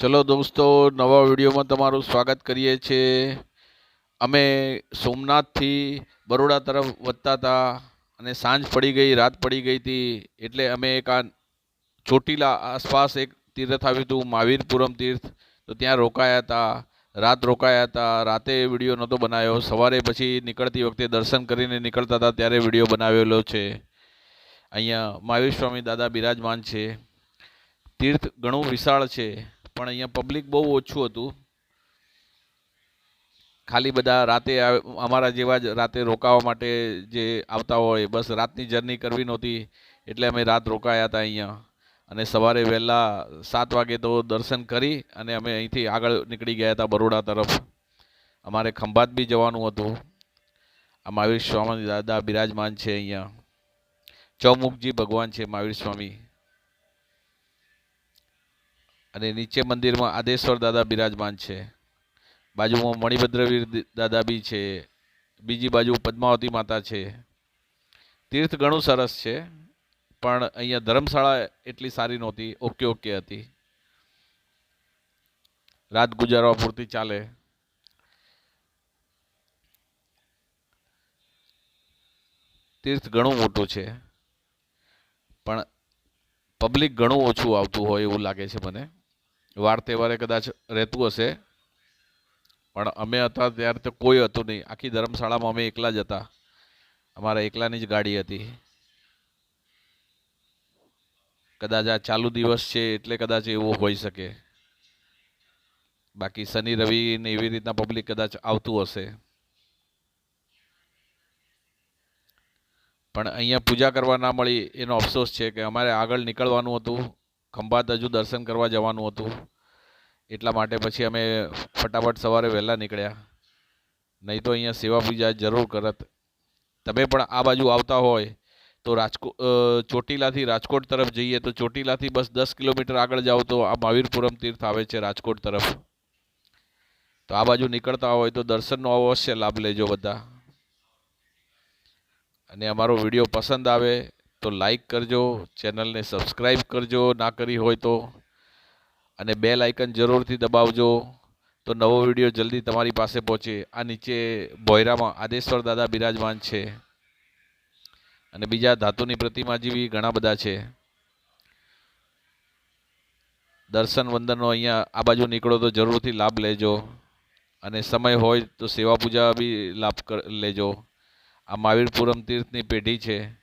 ચલો દોસ્તો, નવા વિડીયોમાં તમારું સ્વાગત કરીએ છીએ. અમે સોમનાથથી બરોડા તરફ વધતા હતા અને સાંજ પડી ગઈ, રાત પડી ગઈ હતી, એટલે અમે એક આ ચોટીલા આસપાસ એક તીર્થ આવ્યું હતું, મહાવીરપુરમ તીર્થ. તો ત્યાં રોકાયા હતા, રાત રોકાયા હતા, રાતે વીડિયો નહોતો બનાવ્યો. સવારે પછી નીકળતી વખતે દર્શન કરીને નીકળતા હતા, ત્યારે વીડિયો બનાવેલો છે. અહીંયા મહાવીર સ્વામી દાદા બિરાજમાન છે. તીર્થ ઘણું વિશાળ છે, પણ અહીંયા પબ્લિક બહુ ઓછું હતું. ખાલી બધા રાતે અમારા જેવા જ રાતે રોકાવા માટે જે આવતા હોય, બસ રાતની જર્ની કરવી નહોતી, એટલે અમે રાત રોકાયા હતા અહીંયા. અને સવારે વહેલા સાત વાગે તો દર્શન કરી અને અમે અહીંથી આગળ નીકળી ગયા હતા બરોડા તરફ. અમારે ખંભાત બી જવાનું હતું. આ મહાવીર સ્વામી દાદા બિરાજમાન છે અહીંયા. ચૌમુખજી ભગવાન છે મહાવીર સ્વામી. અને નીચે મંદિરમાં આદેશ્વર દાદા બિરાજમાન છે. બાજુમાં મણિભદ્રવીર દાદા બી છે. બીજી બાજુ પદ્માવતી માતા છે. તીર્થ ઘણું સરસ છે, પણ અહીંયા ધર્મશાળા એટલી સારી નહોતી, ઓકે ઓકે હતી. રાત ગુજારવા પૂરતી ચાલે. તીર્થ ઘણું મોટું છે, પણ પબ્લિક ઘણું ઓછું આવતું હોય એવું લાગે છે મને. વાર તહેવારે કદાચ રહેતું હશે, પણ અમે હતા ત્યારે તો કોઈ હતું નહીં. આખી ધર્મશાળામાં અમે એકલા જ હતા. અમારા એકલાની જ ગાડી હતી. કદાચ આ ચાલુ દિવસ છે એટલે કદાચ એવું હોઈ શકે. બાકી શનિ, રવિ ને એવી રીતના પબ્લિક કદાચ આવતું હશે. પણ અહીંયા પૂજા કરવા ના મળી એનો અફસોસ છે કે અમારે આગળ નીકળવાનું હતું. ખંભાત હજુ દર્શન કરવા જવાનું હતું. એટલા માટે પછી અમે ફટાફટ સવારે વહેલા નીકળ્યા. નહીં તો અહીંયા સેવા પૂજા જરૂર કરત. તમે પણ આ બાજુ આવતા હોય તો રાજકોટ ચોટીલાથી રાજકોટ તરફ જઈએ તો ચોટીલાથી બસ દસ કિલોમીટર આગળ જાઓ તો આ મહાવીરપુરમ તીર્થ આવે છે રાજકોટ તરફ. તો આ બાજુ નીકળતા હોય તો દર્શનનો અવશ્ય લાભ લેજો બધા. અને અમારો વીડિયો પસંદ આવે તો લાઈક કરજો ચેનલને સબસ્ક્રાઈબ કરજો, ના કરી હોય તો. અને બે લાઇકન જરૂરથી દબાવજો. તો નવો વીડિયો જલ્દી તમારી પાસે પહોંચે. આ નીચે ભોયરામાં આદેશ્વર દાદા બિરાજમાન છે. અને બીજા ધાતુની પ્રતિમા જેવી ઘણા બધા છે. દર્શન વંદનનો અહીંયા આ બાજુ નીકળો તો જરૂરથી લાભ લેજો. અને સમય હોય તો સેવા પૂજા બી લાભ લેજો. આ મહાવીરપુરમ તીર્થની પેઢી છે.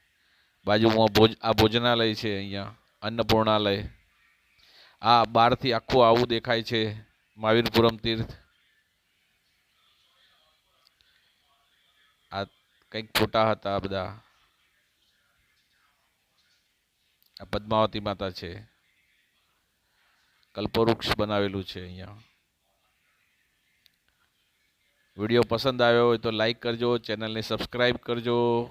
બાજુમાં ભોજ, આ ભોજનાલય છે અહીંયા, અન્નપૂર્ણાલય. આ બહારથી આખું આવું દેખાય છે, મહાવીરપુરમ તીર્થ. આ કંઈક ફોટા હતા બધા. આ પદ્માવતી માતા છે. કલ્પવૃક્ષ બનાવેલું છે અહીંયા. વીડિયો પસંદ આવ્યો હોય તો લાઈક કરજો, ચેનલને સબસ્ક્રાઈબ કરજો.